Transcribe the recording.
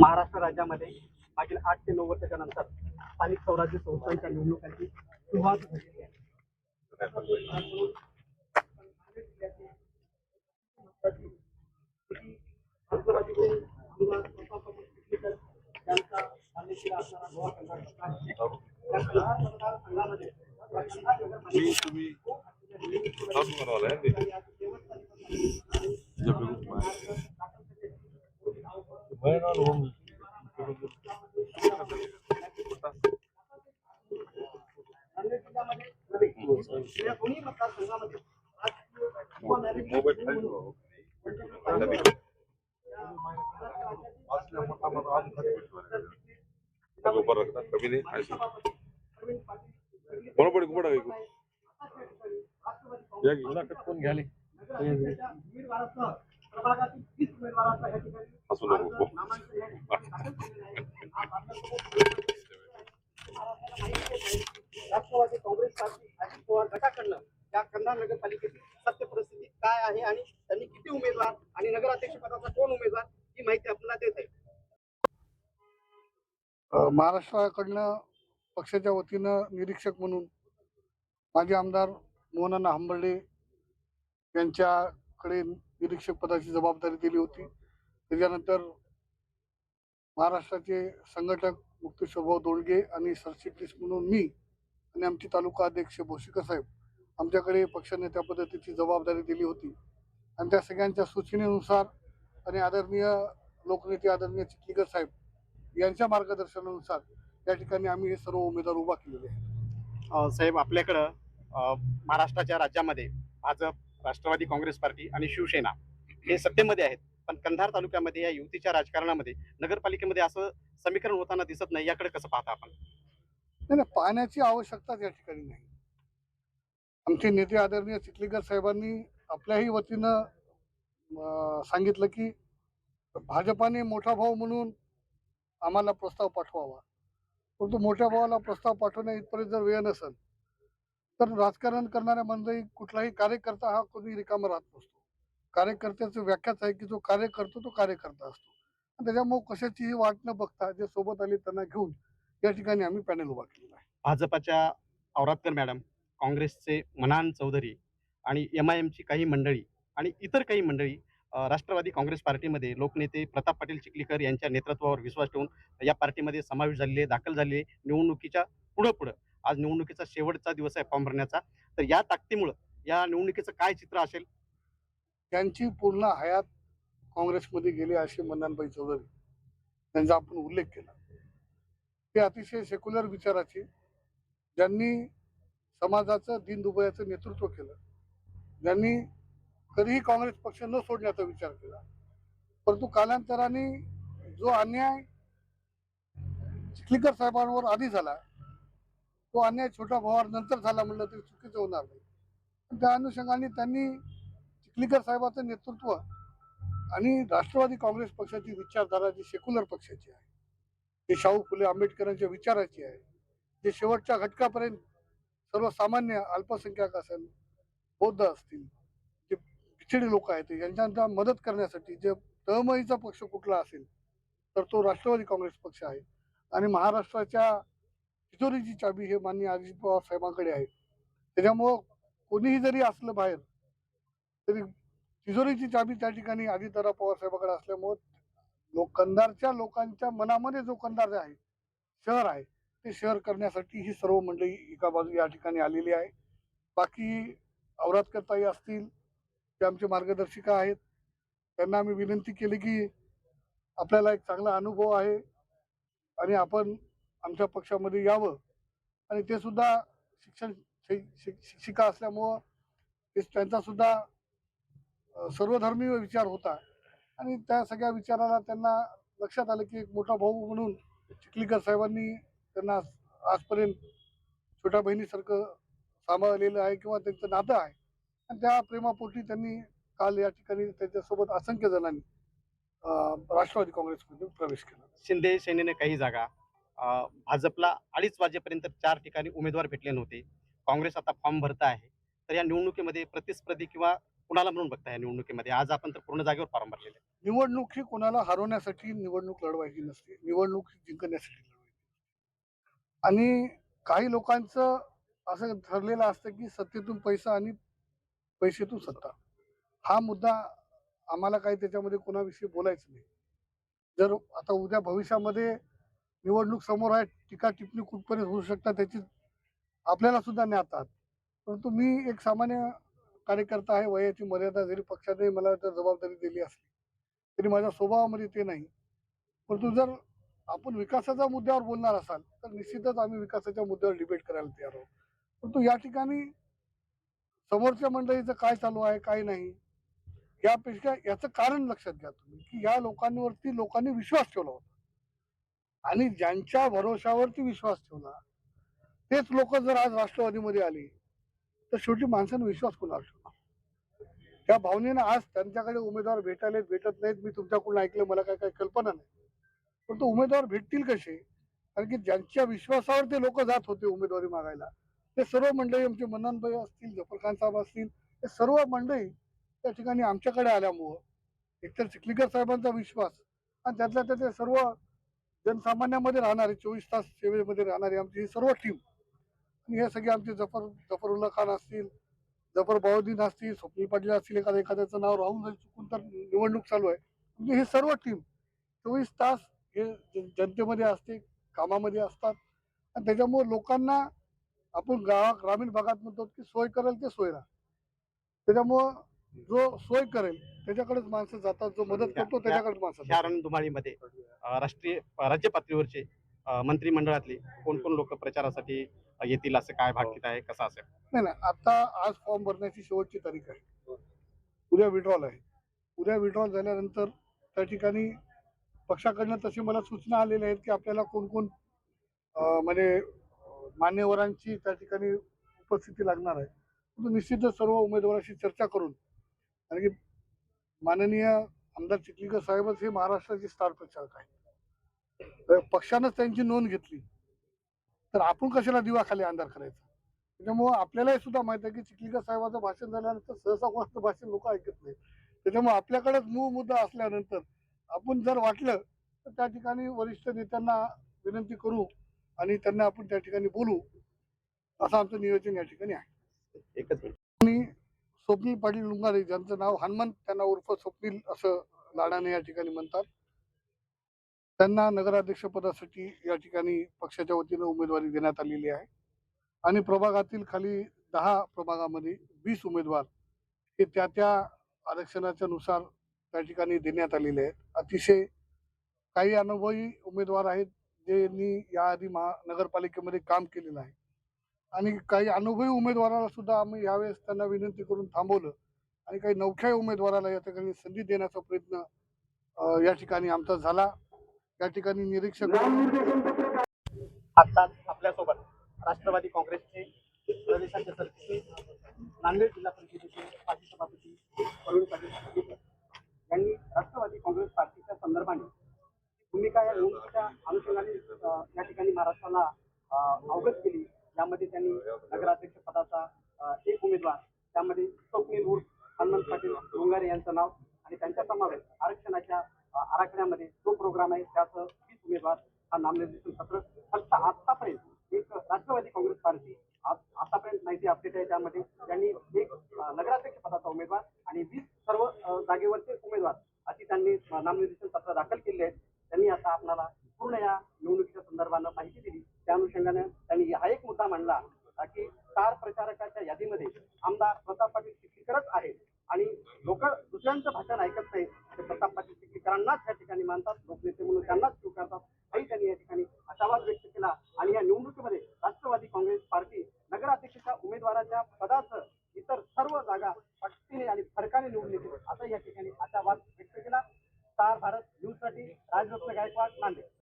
महाराष्ट्र राज्यामध्ये मागील आठ ते नऊ वर्षाच्या नंतर स्थानिक स्वराज्य संस्थांच्या निवडणुकांची सुरुवात झालेली आहे. का? कमी नाही ऐंशी. कोणा पडी कुठं आहे? या की. कोण घ्याले असू नको राष्ट्रवादी काँग्रेस पार्टी अजित पवार गटाकडनं या कंधार नगरपालिकेची सत्य परिस्थिती काय आहे आणि त्यांनी किती उमेदवार आणि नगराध्यक्ष पदाचा कोण उमेदवार ही माहिती आपल्याला देत आहे महाराष्ट्राकडनं पक्षाच्या वतीनं निरीक्षक म्हणून माजी आमदार मोहनअण्णा हंबर्डे यांच्याकडे निरीक्षक पदाची जबाबदारी दिली होती. त्याच्यानंतर महाराष्ट्राचे संघटक मुक्तेश्वरभाऊ दोडगे आणि सरचिटणीस म्हणून मी आणि आमचे तालुका अध्यक्ष भोशीकर साहेब आमच्याकडे पक्षनेत्या पद्धतीची जबाबदारी दिली होती. आणि त्या सगळ्यांच्या सूचनेनुसार आणि आदरणीय लोकनेते आदरणीय चिखलीकर साहेब यांच्या मार्गदर्शनानुसार या ठिकाणी आम्ही हे सर्व उमेदवार उभा केलेले आहेत. साहेब आपल्याकडं महाराष्ट्राच्या राज्यामध्ये भाजप राष्ट्रवादी काँग्रेस पार्टी आणि शिवसेना हे सत्तेमध्ये आहेत. पण कंधार तालुक्यामध्ये या युतीच्या राजकारणामध्ये नगरपालिकेमध्ये असं समीकरण होताना दिसत नाही याकडे कसं पाहता आपण? नाही नाही पाण्याची आवश्यकताच या ठिकाणी नाही. आमचे नेते आदरणीय चिखलीकर साहेबांनी आपल्याही वतीनं अं, सांगितलं की भाजपाने मोठा भाऊ म्हणून आम्हाला प्रस्ताव पाठवावा. परंतु मोठ्या भावाला प्रस्ताव पाठवण्या इथपर्यंत जर वेळ नसेल तर राजकारण करणाऱ्या मंडळी कुठलाही कार्यकर्ता हा कोणी रिकामा राहत नसतो. कार्यकर्त्याचं व्याख्याच आहे की जो कार्य करतो तो कार्यकर्ता असतो. आणि त्याच्यामुळे कशाचीही वाट न बघता जे सोबत आले त्यांना घेऊन या ठिकाणी आम्ही पॅनल उभा केलेला आहे. भाजपाच्या औरातकर मॅडम काँग्रेसचे मनान चौधरी आणि एम आय एमची काही मंडळी आणि इतर काही मंडळी राष्ट्रवादी काँग्रेस पार्टीमध्ये लोकनेते प्रताप पाटील चिखलीकर यांच्या नेतृत्वावर विश्वास ठेवून या पार्टीमध्ये समावेश झालेले दाखल झालेले निवडणुकीच्या पुढं पुढं. आज निवडणुकीचा शेवटचा दिवस आहे फॉर्म भरण्याचा. तर या ताकदीमुळं या निवडणुकीचं काय चित्र असेल त्यांची पूर्ण हयात काँग्रेसमध्ये गेली असे मन्नानबाई चौधरी. त्यांचा आपण उल्लेख केला. ते अतिशय सेक्युलर विचाराचे ज्यांनी समाजाचं दिनदुबयाचं नेतृत्व केलं. ज्यांनी कधीही काँग्रेस पक्ष न सोडण्याचा विचार केला. परंतु कालांतराने जो अन्याय चिखलीकर साहेबांवर आधी झाला तो अन्याय छोटा भावावर नंतर झाला म्हणलं तरी चुकीचं होणार नाही. त्या अनुषंगाने त्यांनी चिखलीकर साहेबाचं नेतृत्व आणि राष्ट्रवादी काँग्रेस पक्षाची विचारधारा जी सेक्युलर पक्षाची आहे ते शाहू फुले आंबेडकरांच्या विचाराची आहे जे शेवटच्या घटकापर्यंत सर्वसामान्य अल्पसंख्याक असेल बौद्ध असतील जे खिचडी लोक आहेत यांच्या मदत करण्यासाठी जे तळमळीचा पक्ष कुठला असेल तर तो राष्ट्रवादी काँग्रेस पक्ष आहे. आणि महाराष्ट्राच्या तिजोरीची चाबी हे माननीय अजित पवार साहेबांकडे आहे. त्याच्यामुळं कोणीही जरी असलं बाहेर तरी तिजोरीची चाबी त्या ठिकाणी आदित्यराव पवार साहेबाकडे असल्यामुळं लोक कंधारच्या लोकांच्या मनामध्ये जो कंधार आहे शहर आहे ते शहर करण्यासाठी ही सर्व मंडळी एका बाजू या ठिकाणी आलेली आहे. बाकी औरातकरताई असतील ते आमचे मार्गदर्शिका आहेत. त्यांना आम्ही विनंती केली की आपल्याला एक चांगला अनुभव आहे आणि आपण आमच्या पक्षामध्ये यावं. आणि ते सुद्धा शिक्षण शि- शिक्षिका असल्यामुळं त्यांचा सुद्धा सर्वधर्मी सर्वधर्मीय विचार होता. आणि त्या सगळ्या विचाराला त्यांना लक्षात आलं की एक मोठा भाऊ म्हणून चिखलीकर साहेबांनी त्यांना आजपर्यंत छोट्या बहिणीसारखं सांभाळलेलं आहे किंवा त्यांचं नातं आहे. आणि त्या प्रेमापोटी त्यांनी काल या ठिकाणी त्यांच्यासोबत असंख्य जणांनी राष्ट्रवादी काँग्रेसमध्ये प्रवेश केला. शिंदे सेनेने काही जागा भाजपला अडीच वाजेपर्यंत चार ठिकाणी उमेदवार भेटले नव्हते. काँग्रेस आता फॉर्म भरत आहे. तर या निवडणुकीमध्ये प्रतिस्पर्धी किंवा कुणाला म्हणून बघता या निवडणुकीमध्ये? आज आपण तर पूर्ण जागेवर फॉर्म भरलेले आहे. निवडणूक ही कोणाला हरवण्यासाठी निवडणूक लढवायची नसते. निवडणूक जिंकण्यासाठी लढवायची आणि काही लोकांचं असं ठरलेलं असतं की सत्तेतून पैसा आणि पैशातून सत्ता. हा मुद्दा आम्हाला काही त्याच्यामध्ये कोणाविषयी बोलायचं नाही. जर आता उद्या भविष्यामध्ये निवडणूक समोर आहे टीका टिप्पणी कुठपर्यंत होऊ शकतात त्याची आपल्याला सुद्धा ज्ञातात परंतु मी एक सामान्य कार्यकर्ता आहे वयाची मर्यादा जरी पक्षाने मला तर जबाबदारी दिली असली तरी माझ्या स्वभावामध्ये ते नाही. परंतु जर आपण विकासाच्या मुद्द्यावर बोलणार असाल तर निश्चितच आम्ही विकासाच्या मुद्द्यावर डिबेट करायला तयार आहोत. परंतु या ठिकाणी समोरच्या मंडळीचं काय चालू आहे काय नाही यापेक्षा याचं कारण लक्षात घ्या तुम्ही की या लोकांवरती लोकांनी विश्वास ठेवला होता. आणि ज्यांच्या भरोशावरती विश्वास ठेवला तेच लोक जर आज राष्ट्रवादीमध्ये आली तर शेवटी माणसानं विश्वास कोणावर ठेवला त्या भावनेनं आज त्यांच्याकडे उमेदवार भेटायला भेटत नाहीत. मी तुमच्याकडून ऐकलं मला काय काही कल्पना नाही. पण तो उमेदवार भेटतील कसे? कारण की ज्यांच्या विश्वासावर ते लोक जात होते उमेदवारी मागायला. ते सर्व मंडळी आमचे मन्नानभाई असतील जफर खान साहेब असतील हे सर्व मंडळी त्या ठिकाणी आमच्याकडे आल्यामुळं एकतर चिखलीकर साहेबांचा विश्वास आणि त्यातल्या त्यातले सर्व जनसामान्यामध्ये राहणारे चोवीस तास सेवेमध्ये राहणारी आमची ही सर्व टीम आणि हे सगळे आमचे जफर जफरुल्ला खान असतील जफर बाउद्दीन असतील स्वप्नील पाटील असतील एखाद्या एखाद्याचं नाव राहून जाईल चुकून तर निवडणूक चालू आहे. म्हणजे हे सर्व टीम चोवीस तास हे जनतेमध्ये असते कामामध्ये असतात. आणि त्याच्यामुळे लोकांना आपण गावा ग्रामीण भागात म्हणतो की सोय करेल ते सोय राहा. त्याच्यामुळं जो सोय करेल त्याच्याकडेच माणसं जातात जो मदत करतो त्याच्याकडेच माणसं शारण जातात. राष्ट्रीय राज्य पातळीवरचे मंत्रिमंडळातले कोण कोण लोक प्रचारासाठी येतील असं काय भाकीत आहे कसं असेल? नाही नाही आता आज फॉर्म भरण्याची शेवटची तारीख आहे. उद्या विड्रॉल आहे. उद्या विड्रॉल झाल्यानंतर त्या ठिकाणी पक्षाकडनं तशी मला सूचना आलेल्या आहेत की आपल्याला कोण कोण म्हणजे मान्यवरांची त्या ठिकाणी उपस्थिती लागणार आहे. परंतु निश्चितच सर्व उमेदवारांशी चर्चा करून कारण की माननीय आमदार चिखलीकर साहेबच हे महाराष्ट्राचे स्टार प्रचारक आहेत. पक्षानंच त्यांची नोंद घेतली. तर आपण कशाला दिवाखाली अंधार करायचा? त्याच्यामुळं आपल्यालाही सुद्धा माहीत आहे की चिखलीकर साहेबांचं भाषण झाल्यानंतर सहसा कोणाचं भाषण लोक ऐकत नाही त्याच्यामुळे आपल्याकडेच मूळ मुद्दा असल्यानंतर आपण जर वाटलं तर त्या ठिकाणी वरिष्ठ नेत्यांना विनंती करू आणि त्यांना आपण त्या ठिकाणी बोलू. असं आमचं नियोजन या ठिकाणी आहे. एकच आणि स्वप्नील पाटील लुंगारे ज्यांचं नाव हनुमंत त्यांना उर्फ स्वप्नील असं लाडाने या ठिकाणी म्हणतात. त्यांना नगराध्यक्ष पदासाठी या ठिकाणी पक्षाच्या वतीनं उमेदवारी देण्यात आलेली आहे. आणि प्रभागातील खाली दहा प्रभागामध्ये वीस उमेदवार हे त्या त्या आरक्षणाच्या नुसार त्या ठिकाणी देण्यात आलेले आहेत. अतिशय काही अनुभवी उमेदवार आहेत ज्यांनी याआधी महा नगरपालिकेमध्ये काम केलेलं आहे. आणि काही अनुभवी उमेदवाराला सुद्धा आम्ही यावेळेस त्यांना विनंती करून थांबवलं आणि काही नवख्या उमेदवाराला या ठिकाणी संधी देण्याचा प्रयत्न या ठिकाणी आमचा झाला. या ठिकाणी निरीक्षक आता आपल्यासोबत राष्ट्रवादी काँग्रेसचे प्रदेशाचे सरचिटणीस नांदेड जिल्हा परिषदेचे माजी सभापती प्रवीण पाटील यांनी राष्ट्रवादी काँग्रेस पार्टीच्या संदर्भाने भूमिका या निवडणुकीच्या अनुषंगाने या ठिकाणी महाराष्ट्राला अवगत केली. यामध्ये त्यांनी नगराध्यक्ष पदाचा एक उमेदवार त्यामध्ये स्वप्नील उर्फ हनुमंत पाटील डोंगारे यांचं नाव आणि त्यांच्या समावेश आरक्षणाच्या आराखड्यामध्ये जो प्रोग्राम आहे त्यासह वीस उमेदवार हा नामनिर्देशन पत्र फक्त आतापर्यंत एक राष्ट्रवादी काँग्रेस पार्टी आज- आतापर्यंत माहिती अपडेट आहे. त्यामध्ये त्यांनी एक नगराध्यक्ष पदाचा उमेदवार आणि वीस सर्व जागेवरचे उमेदवार अशी त्यांनी नामनिर्देशन पत्र दाखल केले आहेत त्यांनी आता आपल्याला पूर्ण या निवडणुकीच्या संदर्भानं माहिती दिली त्या अनुषंगाने त्यांनी हा एक मुद्दा मांडला अ, की स्टार प्रचारकाच्या यादीमध्ये आमदार प्रताप पाटील चिखलीकरच आहेत आणि लोक दुसऱ्यांचं भाषण ऐकत नाही ते प्रताप पाटील चिखलीकरांनाच या